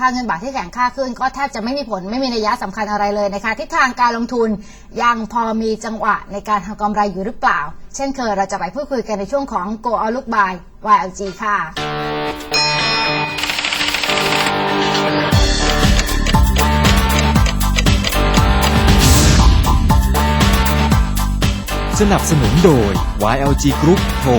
ค่าเงินบาทที่แข็งค่าขึ้น ก็แทบจะไม่มีผลไม่มีนัยยะสำคัญอะไรเลยนะคะทิศทางการลงทุนยังพอมีจังหวะในการทำกำไรอยู่หรือเปล่า เช่นเคยเราจะไปพูดคุยกันในช่วงของ Go Out Look by YLG ค่ะสนับสนุนโดย YLG Group โทร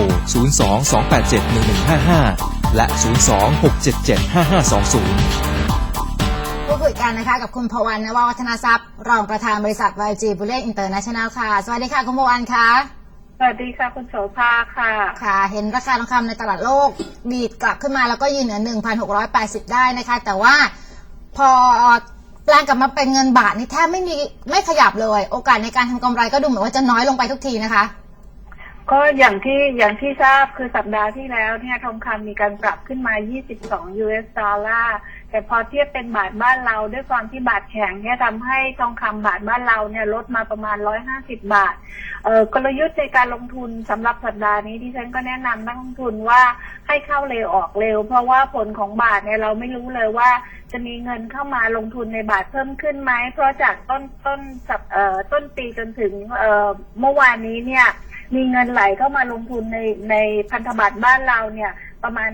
02-287-1155 และ 02-677-5520 พูดคุยกันนะคะกับคุณพวันนววัฒนทรัพย์ รองประธานบริษัท YG b u l l e t International ค่ะ สวัสดีค่ะ คุณพวันค่ะ สวัสดีค่ะ คุณโสภาค่ะ ค่ะ เห็นราคาทองคำในตลาดโลก ดีดกลับขึ้นมาแล้วก็ยืนเหนือ 1,680 ได้นะคะ แต่ว่าพอแปลงกลับมาเป็นเงินบาทนี่แทบไม่มีไม่ขยับเลย โอกาสในการทำกำไรก็ดูเหมือนว่าจะน้อยลงไปทุกทีนะคะ ก็อย่างที่อย่างที่ทราบคือสัปดาห์ที่แล้วเนี่ยทองคำมีการปรับขึ้นมา 22 US ดอลลาร์แต่พอเทียบเป็นบาทบ้านเราด้วยความที่บาทแข็งเนี่ยทำให้ทองคำบาทบ้านเราเนี่ยลดมาประมาณ 150 บาทเอ่อกลยุทธ์ในการลงทุนสำหรับสัปดาห์นี้ที่ฉันก็แนะนำนักลงทุนว่าให้เข้าเร็วออกเร็ว เพราะว่าผลของบาทเนี่ยเราไม่รู้เลยว่าจะมีเงินเข้ามาลงทุนในบาทเพิ่มขึ้นไหมเพราะจากต้นต้นต้นปีจนถึงเมื่อวานนี้เนี่ย มีเงินไหลเข้ามาลงทุนในในพันธบัตรบ้านเราเนี่ย ประมาณ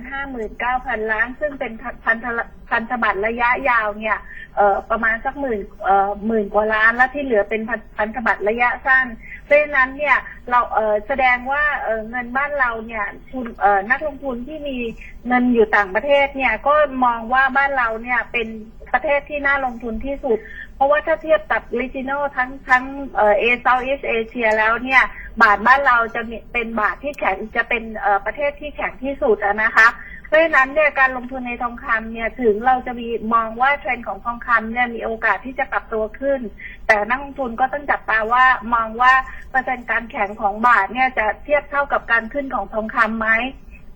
59,000 ล้าน ซึ่งเป็นพันธพันธบัตรระยะยาวเนี่ยเอ่อประมาณสักหมื่นเอ่อหมื่นกว่าล้านแล้วที่เหลือเป็นพันพันธบัตรระยะสั้นเพราะฉะนั้นเนี่ยเราเอ่อแสดงว่าเอ่อเงินบ้านเราเนี่ยทุนเอ่อนักลงทุนที่มีเงินอยู่ต่างประเทศเนี่ยก็มองว่าบ้านเราเนี่ยเป็นประเทศที่น่าลงทุนที่สุด เพราะว่าถ้าเทียบกับ regional ทั้งทั้งเอ่อเอเซาท์อีสเอเชียแล้วเนี่ย บาทบ้านเราจะเป็นบาทที่แข็งจะเป็นประเทศที่แข็งที่สุดนะคะเพราะฉะนั้นเนี่ยการลงทุนในทองคำเนี่ยถึงเราจะมีมองว่าเทรนด์ของทองคำเนี่ยมีโอกาสที่จะปรับตัวขึ้น แต่นักลงทุนก็ต้องจับตาว่ามองว่าเปอร์เซ็นต์การแข็งของบาทเนี่ยจะเทียบเท่ากับการขึ้นของทองคำไหม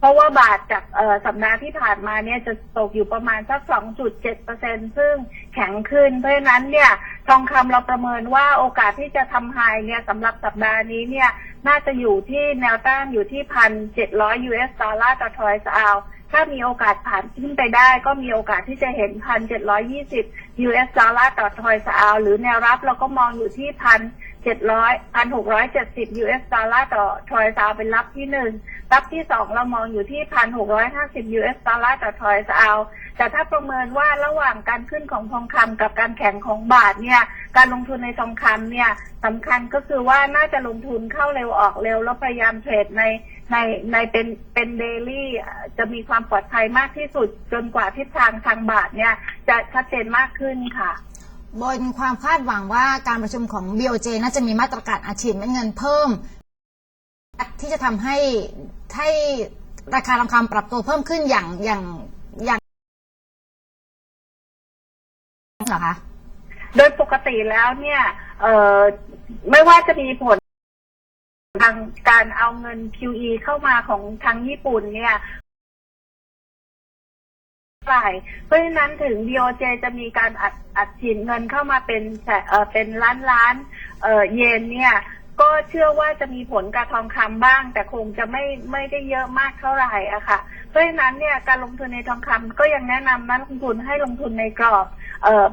เพราะว่าบาทจากสัปดาห์ที่ผ่านมาเนี่ยจะตกอยู่ประมาณสัก 2.7เปอร์เซ็นซึ่งแข็งขึ้น เพราะฉะนั้นเนี่ยทองคำเราประเมินว่าโอกาสที่จะทำไฮเนี่ยสำหรับสัปดาห์นี้เนี่ยน่าจะอยู่ที่แนวต้านอยู่ที่พันเจ็ดร้อย US ดอลลาร์ต่อทรอยส์อาวถ้ามีโอกาสผ่านขึ้นไปได้ก็มีโอกาสที่จะเห็นพันเจ็ดร้อยี่สิบ US ดอลลาร์ต่อทรอยส์อาวหรือแนวรับเราก็มองอยู่ที่พัน เจ็ดร้อยพันหกร้อยเจ็ดสิบ US ดอลลาร์ต่อทรอยส์อาวเป็นรับที่หนึ่งรับที่สองเรามองอยู่ที่พันหกร้อยห้าสิบ US ดอลลาร์ต่อทรอยส์เอาแต่ถ้าประเมินว่าระหว่างการขึ้นของทองคำกับการแข็งของบาทเนี่ย การลงทุนในทองคำเนี่ยสำคัญก็คือว่าน่าจะลงทุนเข้าเร็วออกเร็ว แล้วพยายามเทรดในในในเป็นเป็นเดลี่จะมีความปลอดภัยมากที่สุดจนกว่าทิศทางทางบาทเนี่ย จะชัดเจนมากขึ้นค่ะ บนความคาดหวังว่าการประชุมของ BOJ น่าจะมีมาตรการอาชีพเม็ดเงินเพิ่ม ที่จะทำให้ให้ราคาทองคำปรับตัวเพิ่มขึ้นอย่างอย่างอย่างเหรอคะโดยปกติแล้วเนี่ย เอ่อไม่ว่าจะมีผลทางการเอาเงิน QE เข้ามาของทางญี่ปุ่นเนี่ย ฝ่าย เพราะฉะนั้นถึง BOJ จะมีการอัดอัดฉีดเงินเข้ามาเป็นแสเอ่อเป็นล้านล้านเอ่อเยนเนี่ย ก็เชื่อว่าจะมีผลกับทองคำบ้าง แต่คงจะไม่ไม่ได้เยอะมากเท่าไหร่อะค่ะ เพราะฉะนั้นเนี่ยการลงทุนในทองคำก็ยังแนะนำนักลงทุนให้ลงทุนในกรอบเอ่อ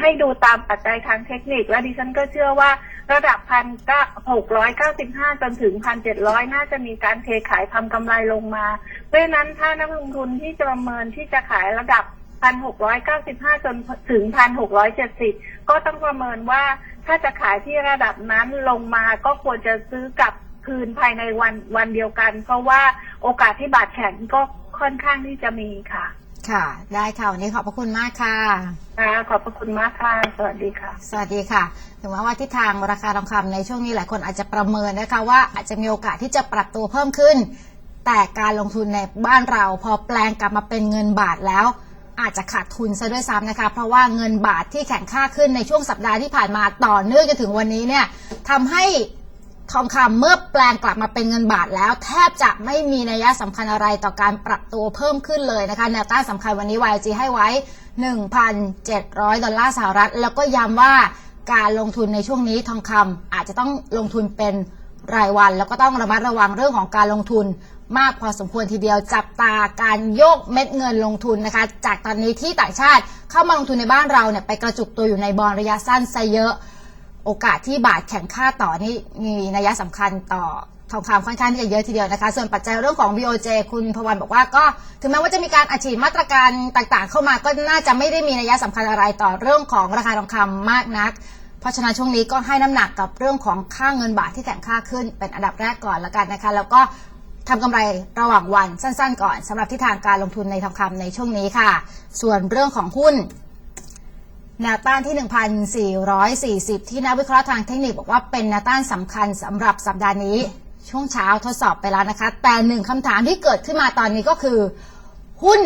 ให้ดูตามปัจจัยทางเทคนิค และดิฉันก็เชื่อว่าระดับพันเก้าหกร้อยเก้าสิบห้าจนถึงพันเจ็ดร้อยน่าจะมีการเทขายทำกำไรลงมา เพราะฉะนั้นถ้านักลงทุนที่จะประเมินที่จะขายระดับพันหกร้อยเก้าสิบห้าจนถึงพันหกร้อยเจ็ดสิบก็ต้องประเมินว่าถ้าจะขายที่ระดับนั้นลงมาก็ควรจะซื้อกลับคืนภายในวันวันเดียวกัน เพราะว่าโอกาสที่บาดแข็งก็ค่อนข้างที่จะมีค่ะ ค่ะ ได้ค่ะวันนี้ขอบพระคุณมากค่ะค่ะขอบพระคุณมากค่ะ สวัสดีค่ะ สวัสดีค่ะถึงแม้ว่าทิศทางราคาทองคำในช่วงนี้หลายคนอาจจะประเมินนะคะว่าอาจจะมีโอกาสที่จะปรับตัวเพิ่มขึ้น แต่การลงทุนในบ้านเราพอแปลงกลับมาเป็นเงินบาทแล้ว อาจจะขาดทุนซะด้วยซ้ำนะคะ เพราะว่าเงินบาทที่แข็งค่าขึ้นในช่วงสัปดาห์ที่ผ่านมาต่อเนื่องจนถึงวันนี้เนี่ยทำให้ทองคำเมื่อแปลงกลับมาเป็นเงินบาทแล้ว แทบจะไม่มีนัยสำคัญอะไรต่อการปรับตัวเพิ่มขึ้นเลยนะคะแนวต้านสำคัญวันนี้ YG ให้ไว้ 1,700 ดอลลาร์สหรัฐ แล้วก็ย้ำว่าการลงทุนในช่วงนี้ทองคำอาจจะต้องลงทุนเป็นรายวัน แล้วก็ต้องระมัดระวังเรื่องของการลงทุน มากพอสมควรทีเดียวจับตาการโยกเม็ดเงินลงทุนนะคะ จากตอนนี้ที่ต่างชาติเข้ามาลงทุนในบ้านเราเนี่ยไปกระจุกตัวอยู่ในบอลระยะสั้นซะเยอะ โอกาสที่บาทแข็งค่าต่อนี่มีนัยสำคัญต่อทองคำค่อนข้างที่จะเยอะทีเดียวนะคะ ส่วนปัจจัยเรื่องของ BOJ คุณพวันบอกว่าก็ ถึงแม้ว่าจะมีการอัดฉีดมาตรการต่างๆ เข้ามาก็น่าจะไม่ได้มีนัยสำคัญอะไรต่อเรื่องของราคาทองคำมากนัก เพราะฉะนั้นช่วงนี้ก็ให้น้ำหนักกับเรื่องของค่าเงินบาทที่แข็งค่าขึ้นเป็นอันดับแรกก่อนละกันนะคะ แล้วก็ ทำกำไรระหว่างวันสั้นๆ ก่อนสำหรับทิศทางการลงทุนในทองคำในช่วงนี้ค่ะ ส่วนเรื่องของหุ้นแนวต้านที่ 1,440 ที่นักวิเคราะห์ทางเทคนิคบอกว่าเป็นแนวต้านสำคัญสำหรับสัปดาห์นี้ ช่วงเช้าทดสอบไปแล้วนะคะ แต่หนึ่งคำถามที่เกิดขึ้นมาตอนนี้ก็คือ หุ้น